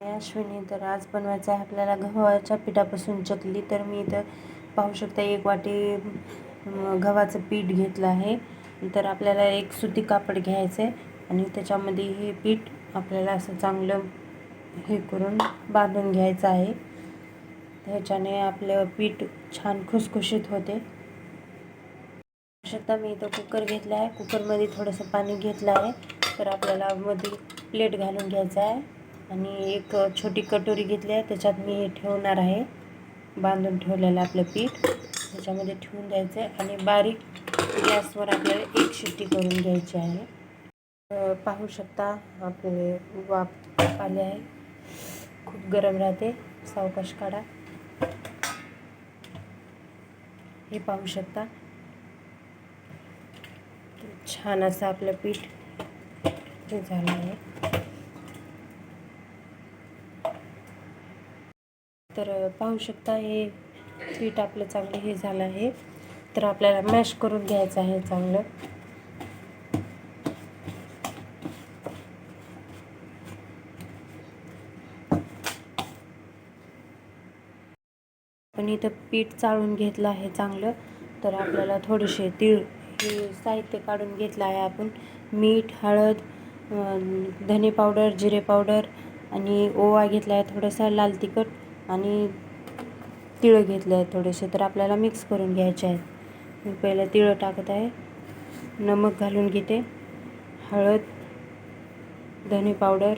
अश्विनी तर आज बनवायचं आहे आपल्याला गव्हाच्या पिठापासून चकली. तर मी इथं पाहू शकता एक वाटी गव्हाचं पीठ घेतलं आहे. तर आपल्याला एक सुती कापड घ्यायचं आहे आणि त्याच्यामध्ये हे पीठ आपल्याला असं चांगलं हे करून बांधून घ्यायचं आहे. ह्याच्याने आपलं पीठ छान खुसखुशीत होते. पाहू शकता मी इथं कुकर घेतला आहे. कुकरमध्ये थोडंसं पाणी घेतलं आहे. तर आपल्याला मध्ये प्लेट घालून घ्यायचं आहे. आणि एक छोटी कटोरी घेतली आहे त्याच्यात मी हे ठेवणार आहे. बांधून ठेवलेलं आपलं पीठ. त्याच्यामध्ये ठेवून द्यायचं आहे आणि बारीक गॅसवर आपल्याला एक शिट्टी करून घ्यायची आहे. पाहू शकता आपले वाफ आले आहे. खूप गरम राहते. सावकाश काढा. हे पाहू शकता. छान असं आपलं पीठ हे झालं आहे. तर पाहू शकता हे पीठ आपलं चांगलं हे झालं आहे. तर आपल्याला मॅश करून घ्यायचं आहे चांगलं. पण इथं पीठ चाळून घेतलं आहे चांगलं. तर आपल्याला थोडेसे तीळ हे साहित्य काढून घेतलं आहे आपण. मीठ हळद धने पावडर जिरे पावडर आणि ओवा घेतला आहे थोडासा लाल तिखट. आणि तिळं घेतले आहेत थोडेसे तर आपल्याला मिक्स करून घ्यायचे आहेत. मी पहिलं तिळं टाकत आहे. नमक घालून घेते. हळद धने पावडर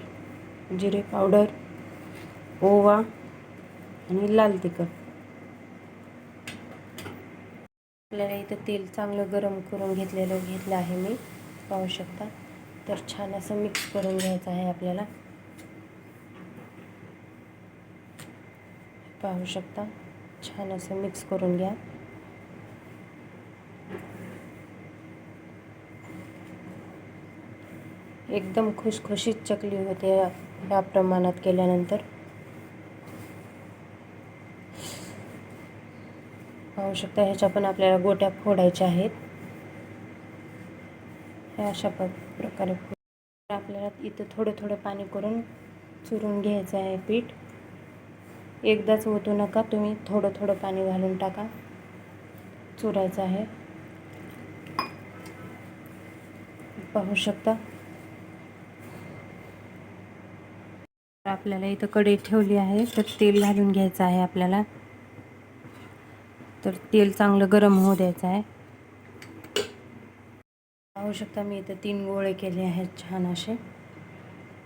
जिरे पावडर ओवा आणि लाल तिखट. आपल्याला इथं तेल चांगलं गरम करून घेतलेलं घेतलं आहे मी. पाहू शकता. तर छान असं मिक्स करून घ्यायचं आहे आपल्याला. पाहू शकता. छान असं मिक्स करून घ्या. एकदम खुशखुशीत चकली होते या प्रमाणात केल्यानंतर. पाहू शकता ह्याच्या पण आपल्याला गोट्या फोडायच्या आहेत. अशा प्रकारे आपल्याला इथं थोडं थोडं पाणी करून चुरून घ्यायचं आहे पीठ. एकदाच ओतू नका. तुम्ही थोडं थोडं पाणी घालून टाका. चुरायचं आहे. पाहू शकता. आपल्याला इथं कढई ठेवली आहे. तर तेल घालून घ्यायचं आहे आपल्याला. तर तेल चांगलं गरम होऊ द्यायचं आहे. पाहू शकता मी इथं तीन गोळे केले आहेत छान असे.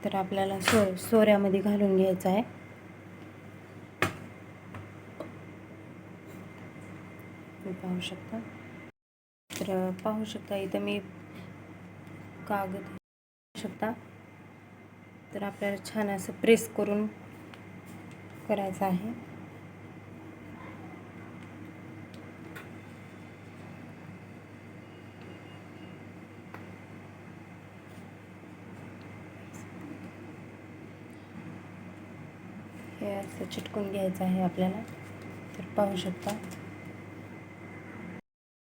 तर आपल्याला सो सोऱ्यामध्ये घालून घ्यायचं आहे. तुम्ही पाहू शकता. तर पाहू शकता इथं मी कागद शकता. तर आपल्याला छान असं प्रेस करून करायचं आहे. हे असं चिटकून घ्यायचं आहे आपल्याला. तर पाहू शकता.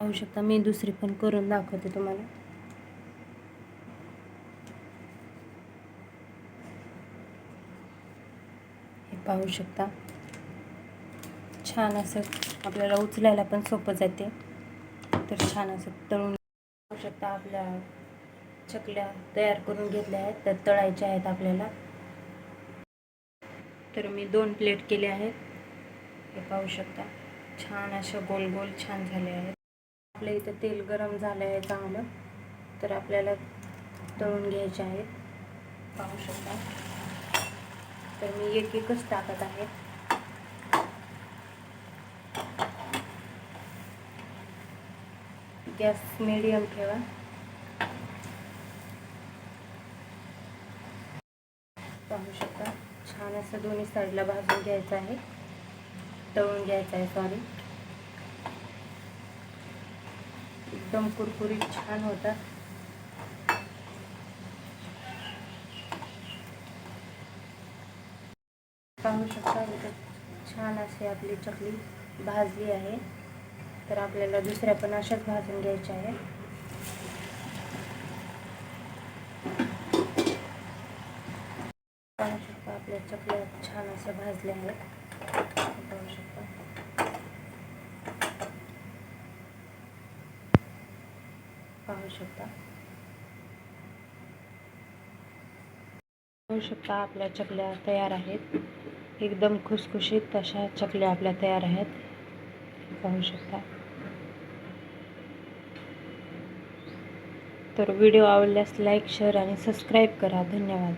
पाहू शकता. मी दुसरी पण करून दाखवते तुम्हाला. हे पाहू शकता. छान असं आपल्याला उचलायला पण सोपं जाते. तर छान असं तळून पाहू शकता आपल्या चकल्या तयार करून घेतल्या आहेत. तर तळायच्या आहेत आपल्याला. तर मी दोन प्लेट केले आहेत. हे पाहू शकता. छान अशा गोल गोल छान झाले आहेत. आपल्या इथं तेल गरम झालं आहे चांगलं तर आपल्याला तळून घ्यायचे आहेत. पाहू शकता. तर मी एक एकच टाकत आहे. गॅस मिडियम ठेवा. पाहू शकता. छान असं दोन्ही साईडला भाजून घ्यायचं आहे. तळून घ्यायचं आहे सॉरी एकदम कुरकुरीत छान होतात पाहू शकता छान अशी आपली चकली भाजली आहे. तर आपल्याला दुसऱ्या पण अशाच भाजून घ्यायच्या आहे पाहू शकता आपल्या चकल्या छान अशा भाजल्या आहेत पाहू शकता पाहू शकता. पाहू शकता आपल्या चकल्या तयार आहेत. एकदम खुसखुशीत अशा चकल्या आपल्या तयार आहेत. पाहू शकता. तर व्हिडिओ आवडल्यास लाईक शेअर आणि सबस्क्राईब करा. धन्यवाद.